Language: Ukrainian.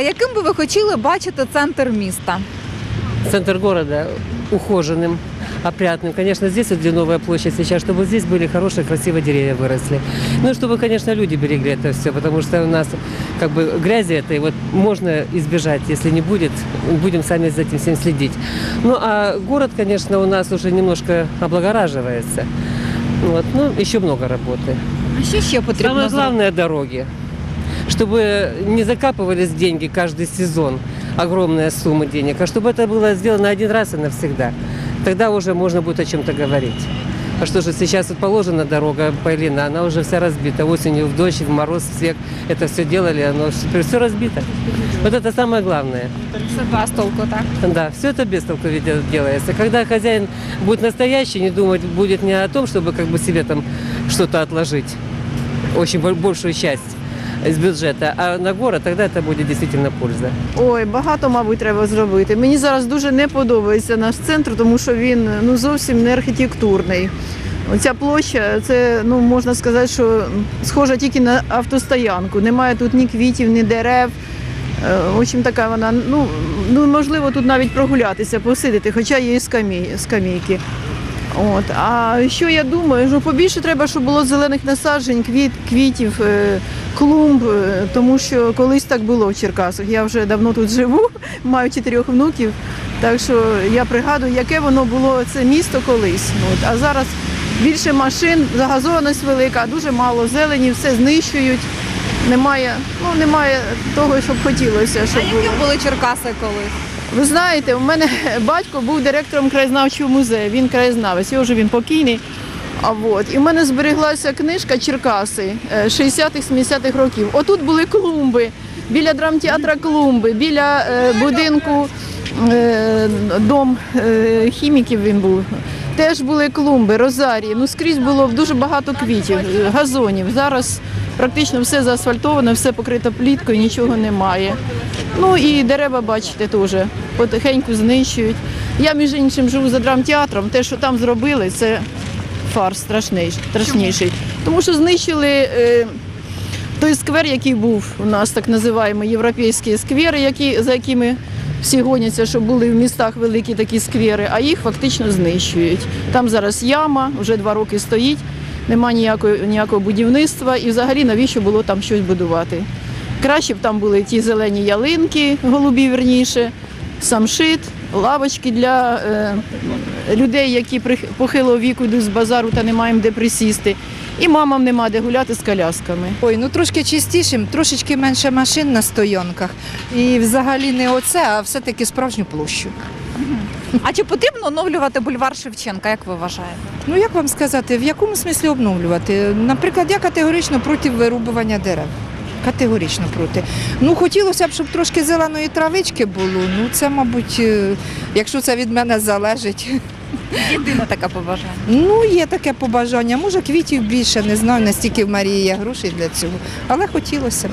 А яким би ви хотіли бачити центр міста? Центр города ухоженным, опрятным. Конечно, здесь вот где новая площадь сейчас, чтобы здесь были хорошие, красивые деревья выросли. Ну и чтобы, конечно, люди берегли это все, потому что у нас как бы грязи этой вот можно избежать, если не будет, будем сами за этим всем следить. Ну а город, конечно, у нас уже немножко облагораживается. Вот, ну, еще много работы. А що ще потрібно Самое зробити? главное – дороги. Чтобы не закапывались деньги каждый сезон, огромная сумма денег, а чтобы это было сделано один раз и навсегда. Тогда уже можно будет о чем-то говорить. А что же сейчас вот положена дорога Пайлина, она уже вся разбита. Осенью в дождь, в мороз, в снег это все делали, оно все разбито. Вот это самое главное. Без толку, так? Да, все это без толку делается. Когда хозяин будет настоящий, не думать будет не о том, чтобы как бы себе там что-то отложить, очень бо- большую часть из бюджета, а на город, тогда это будет действительно польза. Ой, багато, мабуть, треба зробити. Мені зараз дуже не подобається наш центр, тому що він ну зовсім не архітектурний. Оця площа, це ну можна сказати, що схожа тільки на автостоянку. Немає тут ні квітів, ні дерев. Е, В така вона, ну, ну можливо, тут навіть прогулятися, посидіти, хоча є і скамій, скамійки. От. А що я думаю, що побільше треба, щоб було зелених насаджень, квіт, квітів, е, клумб, е, тому що колись так було в Черкасах. Я вже давно тут живу, маю чотирьох внуків. Так що я пригадую, яке воно було це місто колись. От. А зараз більше машин, загазованість велика, дуже мало зелені, все знищують. Немає, ну немає того, щоб хотілося, А щоб було. яким були Черкаси колись? Ви знаєте, у мене батько був директором краєзнавчого музею. Він краєзнавець, його вже він покійний. А от і в мене збереглася книжка Черкаси е, 60-х-70-х років. Отут були клумби, біля драмтеатра клумби, біля е, будинку е, дом е, хіміків він був. Теж були клумби, розарії. Ну скрізь було дуже багато квітів, газонів. Зараз практично все заасфальтовано, все покрито пліткою, нічого немає. Ну і дерева, бачите, теж потихеньку знищують. Я, між іншим, живу за драмтеатром. Те, що там зробили, це фарс страшний, страшніший. Тому що знищили е, той сквер, який був у нас, так називаємо європейські сквери, які, за якими всі гоняться, щоб були в містах великі такі сквери, а їх фактично знищують. Там зараз яма, вже два роки стоїть, нема ніякого, ніякого будівництва і взагалі навіщо було там щось будувати. Краще б там були ті зелені ялинки, голубі верніше, самшит, лавочки для е, людей, які похилого віку йдуть з базару та не маємо де присісти. І мамам нема де гуляти з колясками. Ой, ну трошки чистішим, трошечки менше машин на стоянках. І взагалі не оце, а все-таки справжню площу. А чи потрібно оновлювати бульвар Шевченка, як ви вважаєте? Ну як вам сказати, в якому смислі обновлювати? Наприклад, я категорично проти вирубування дерев. Категорично проти. Ну хотілося б, щоб трошки зеленої травички було. Ну це, мабуть, е, якщо це від мене залежить. Єдине таке побажання. Ну, є таке побажання. Може, квітів більше, не знаю, настільки в Марії є грошей для цього, але хотілося б.